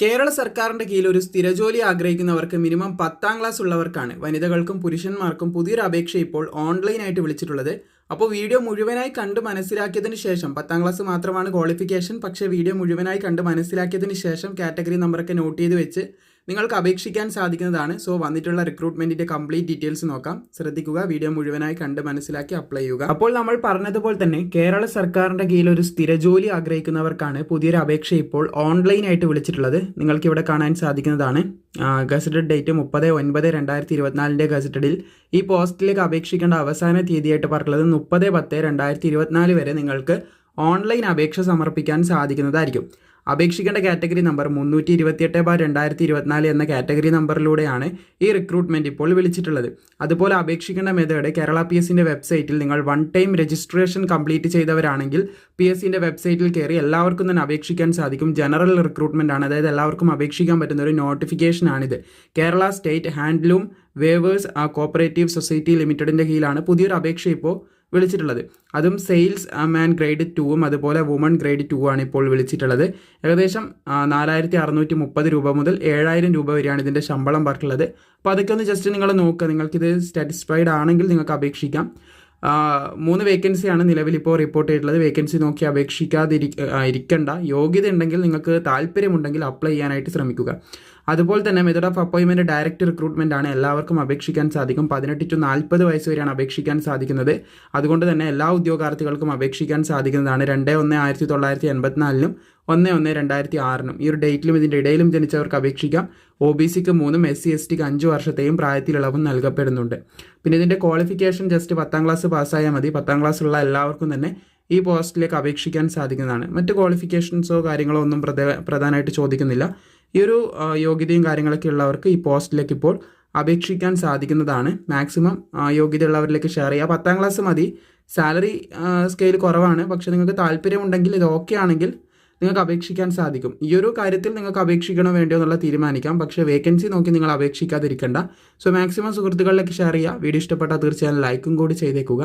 കേരള സർക്കാരിന്റെ കീഴിൽ ഒരു സ്ഥിരജോലി ആഗ്രഹിക്കുന്നവർക്ക് മിനിമം പത്താം ക്ലാസ് ഉള്ളവർക്കാണ്. വനിതകൾക്കും പുരുഷന്മാർക്കും പുതിയൊരു അപേക്ഷ ഇപ്പോൾ ഓൺലൈനായിട്ട് വിളിച്ചിട്ടുള്ളത്. അപ്പോൾ വീഡിയോ മുഴുവനായി കണ്ട് മനസ്സിലാക്കിയതിന് ശേഷം പത്താം ക്ലാസ് മാത്രമാണ് ക്വാളിഫിക്കേഷൻ പക്ഷേ വീഡിയോ മുഴുവനായി കണ്ട് മനസ്സിലാക്കിയതിന് ശേഷം കാറ്റഗറി നമ്പറൊക്കെ നോട്ട് ചെയ്ത് വെച്ച് നിങ്ങൾക്ക് അപേക്ഷിക്കാൻ സാധിക്കുന്നതാണ്. സോ വന്നിട്ടുള്ള റിക്രൂട്ട്മെന്റിന്റെ കംപ്ലീറ്റ് ഡീറ്റെയിൽസ് നോക്കാം. ശ്രദ്ധിക്കുക. വീഡിയോ മുഴുവനായി കണ്ട് മനസ്സിലാക്കി അപ്ലൈ ചെയ്യുക. അപ്പോൾ നമ്മൾ പറഞ്ഞതുപോലെ തന്നെ കേരള സർക്കാരിന്റെ കീഴിൽ ഒരു സ്ഥിരജോലി ആഗ്രഹിക്കുന്നവർക്കാണ് പുതിയൊരു അപേക്ഷ ഇപ്പോൾ ഓൺലൈനായിട്ട് വിളിച്ചിട്ടുള്ളത്. നിങ്ങൾക്ക് ഇവിടെ കാണാൻ സാധിക്കുന്നതാണ്. ഗസറ്റഡ് ഡേറ്റ് മുപ്പത് ഒൻപത് രണ്ടായിരത്തി ഇരുപത്തിനാലിന്റെ ഗസറ്റഡിൽ. ഈ പോസ്റ്റിലേക്ക് അപേക്ഷിക്കേണ്ട അവസാന തീയതിയായിട്ട് പറഞ്ഞിട്ടുള്ളത് മുപ്പത് പത്ത് രണ്ടായിരത്തി ഇരുപത്തിനാല് വരെ നിങ്ങൾക്ക് ഓൺലൈൻ അപേക്ഷ സമർപ്പിക്കാൻ സാധിക്കുന്നതായിരിക്കും. അപേക്ഷിക്കേണ്ട കാറ്റഗറി നമ്പർ മുന്നൂറ്റി ഇരുപത്തിയെട്ട് ബാർ രണ്ടായിരത്തി ഇരുപത്തിനാല് എന്ന കാറ്റഗറി നമ്പറിലൂടെയാണ് ഈ റിക്രൂട്ട്മെന്റ് ഇപ്പോൾ വിളിച്ചിട്ടുള്ളത്. അതുപോലെ അപേക്ഷിക്കേണ്ട മെത്തേഡ് കേരള പി എസിന്റെ വെബ്സൈറ്റിൽ നിങ്ങൾ വൺ ടൈം രജിസ്ട്രേഷൻ കംപ്ലീറ്റ് ചെയ്തവരാണെങ്കിൽ പി എസ് സിന്റെ വെബ്സൈറ്റിൽ കയറി എല്ലാവർക്കും തന്നെ അപേക്ഷിക്കാൻ സാധിക്കും. ജനറൽ റിക്രൂട്ട്മെന്റ് ആണ്. അതായത് എല്ലാവർക്കും അപേക്ഷിക്കാൻ പറ്റുന്ന ഒരു നോട്ടിഫിക്കേഷൻ ആണിത്. Kerala State Handloom Weavers Cooperative Society ലിമിറ്റഡിന്റെ കീഴിലാണ്. പുതിയൊരു അപേക്ഷ ഇപ്പോൾ വിളിച്ചിട്ടുള്ളത്. അതും സെയിൽസ് മാൻ ഗ്രേഡ് ടുവും അതുപോലെ വുമൺ ഗ്രേഡ് ടു ആണ് ഇപ്പോൾ വിളിച്ചിട്ടുള്ളത്. ഏകദേശം നാലായിരത്തി അറുന്നൂറ്റി മുപ്പത് രൂപ മുതൽ ഏഴായിരം രൂപ വരെയാണ് ഇതിന്റെ ശമ്പളം പറഞ്ഞിട്ടുള്ളത്. അപ്പോൾ അതൊക്കെ ഒന്ന് ജസ്റ്റ് നിങ്ങൾ നോക്കുക നിങ്ങൾക്കിത് സാറ്റിസ്ഫൈഡ് ആണെങ്കിൽ നിങ്ങൾക്ക് അപേക്ഷിക്കാം. മൂന്ന് വേക്കൻസിയാണ് നിലവിൽ ഇപ്പോൾ റിപ്പോർട്ട് ചെയ്തിട്ടുള്ളത്. വേക്കൻസി നോക്കി അപേക്ഷിക്കാതിരി ഇരിക്കേണ്ട. യോഗ്യത ഉണ്ടെങ്കിൽ നിങ്ങൾക്ക് താല്പര്യമുണ്ടെങ്കിൽ അപ്ലൈ ചെയ്യാനായിട്ട് ശ്രമിക്കുക. അതുപോലെ തന്നെ മെത്തേഡ് ഓഫ് അപ്പോയിൻമെന്റ് ഡയറക്റ്റ് റിക്രൂട്ട്മെന്റ് ആണ് എല്ലാവർക്കും അപേക്ഷിക്കാൻ സാധിക്കും. പതിനെട്ട് ടു നാൽപ്പത് വയസ്സ് വരെയാണ് അപേക്ഷിക്കാൻ സാധിക്കുന്നത്. അതുകൊണ്ട് തന്നെ എല്ലാ ഉദ്യോഗാർത്ഥികൾക്കും അപേക്ഷിക്കാൻ സാധിക്കുന്നതാണ്. രണ്ട് ഒന്ന് ആയിരത്തി തൊള്ളായിരത്തി എൺപത്തിനാലിനും ഒന്ന് ഒന്ന് രണ്ടായിരത്തി ആറിനും. ഈ ഒരു ഡേറ്റിലും ഇതിന്റെ ഇടയിലും ജനിച്ചവർക്ക് അപേക്ഷിക്കാം. ഒ ബി സിക്ക് മൂന്നും എസ് സി എസ് ടിക്ക് അഞ്ച് വർഷത്തെയും പ്രായത്തിൽ ഇളവും നൽകപ്പെടുന്നുണ്ട്. പിന്നെ ഇതിന്റെ ക്വാളിഫിക്കേഷൻ ജസ്റ്റ് പത്താം ക്ലാസ് പാസ്സായാൽ മതി. പത്താം ക്ലാസ്സുള്ള എല്ലാവർക്കും തന്നെ ഈ പോസ്റ്റിലേക്ക് അപേക്ഷിക്കാൻ സാധിക്കുന്നതാണ്. മറ്റ് ക്വാളിഫിക്കേഷൻസോ കാര്യങ്ങളോ ഒന്നും പ്രധാനമായിട്ട് ചോദിക്കുന്നില്ല. ഈ ഒരു യോഗ്യതയും കാര്യങ്ങളൊക്കെ ഉള്ളവർക്ക് ഈ പോസ്റ്റിലേക്ക് ഇപ്പോൾ അപേക്ഷിക്കാൻ സാധിക്കുന്നതാണ്. മാക്സിമം യോഗ്യതയുള്ളവരിലേക്ക് ഷെയർ ചെയ്യുക. പത്താം ക്ലാസ് മതി. സാലറി സ്കെയിൽ കുറവാണ്. പക്ഷേ നിങ്ങൾക്ക് താല്പര്യമുണ്ടെങ്കിൽ ഇത് ഓക്കെ ആണെങ്കിൽ നിങ്ങൾക്ക് അപേക്ഷിക്കാൻ സാധിക്കും. ഈ ഒരു കാര്യത്തിൽ നിങ്ങൾക്ക് അപേക്ഷിക്കണോ വേണ്ടോ എന്നുള്ള തീരുമാനിക്കാം. പക്ഷേ വേക്കൻസി നോക്കി നിങ്ങൾ അപേക്ഷിക്കാതിരിക്കേണ്ട. സോ മാക്സിമം സുഹൃത്തുക്കളിലേക്ക് ഷെയർ ചെയ്യുക. വീഡിയോ ഇഷ്ടപ്പെട്ടാൽ തീർച്ചയായും ലൈക്കും കൂടി ചെയ്തേക്കുക.